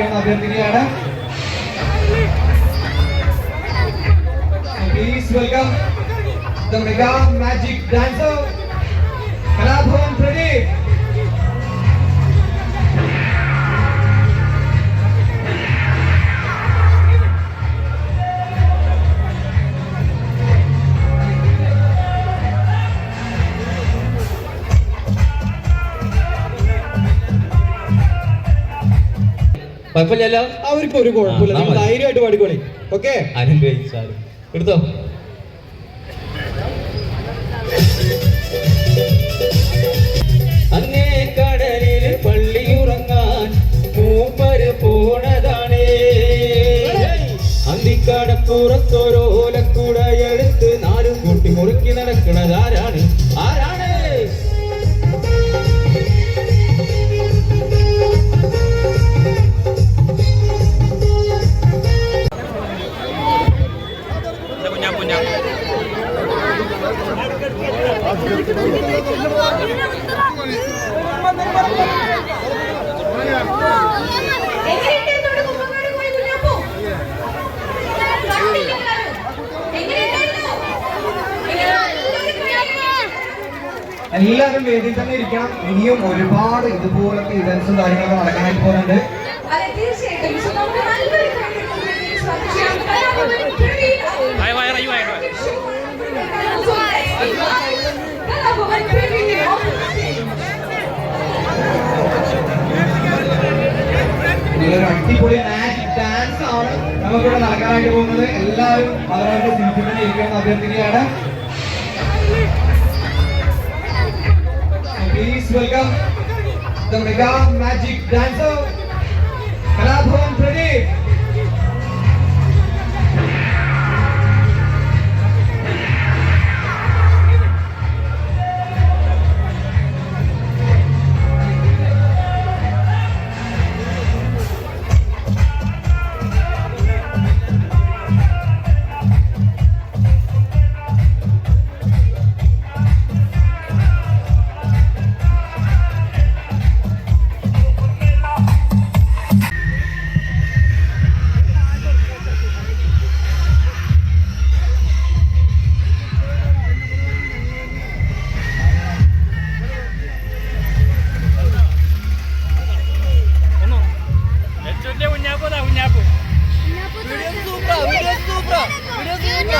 ഇരിക്കണം അഭ്യർത്ഥിക്കുകയാണ്. Please welcome the mega magic dancer കുഴപ്പമില്ലല്ലോ? അവർക്ക് ഒരു കുഴപ്പമില്ല. നിങ്ങൾ. ധൈര്യമായിട്ട് പാടിക്കോളി. ഓക്കെ? അനുഗ്രഹിച്ചാലും എടുത്തോ? അങ്ങേ കടലിൽ പള്ളിയുറങ്ങാൻ മൂപ്പര് പോണതാണേ. അന്തിക്കടപ്പുറത്തൊരോലക്കൂട എടുത്ത് നാലും കൂട്ടി മുറുക്കി നടക്കണതാരാണ്? എല്ലാവരും. വേദി തന്നെ ഇരിക്കണം ഇനിയും ഒരുപാട് ഇതുപോലത്തെ ഇവന്റ്സും കാര്യങ്ങളൊക്കെ നടക്കാനായിട്ട് പോകുന്നുണ്ട് നമുക്കിവിടെ പോകുന്നത്. എല്ലാവരും സീറ്റിൽ തന്നെ ഇരിക്കണം അഭ്യർത്ഥിക്കുകയാണ് please welcome the mega magic dancer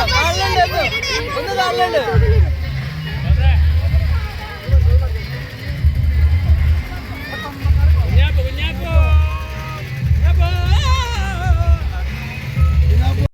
കാണലുണ്ട് ഒന്ന് കാണലുണ്ട്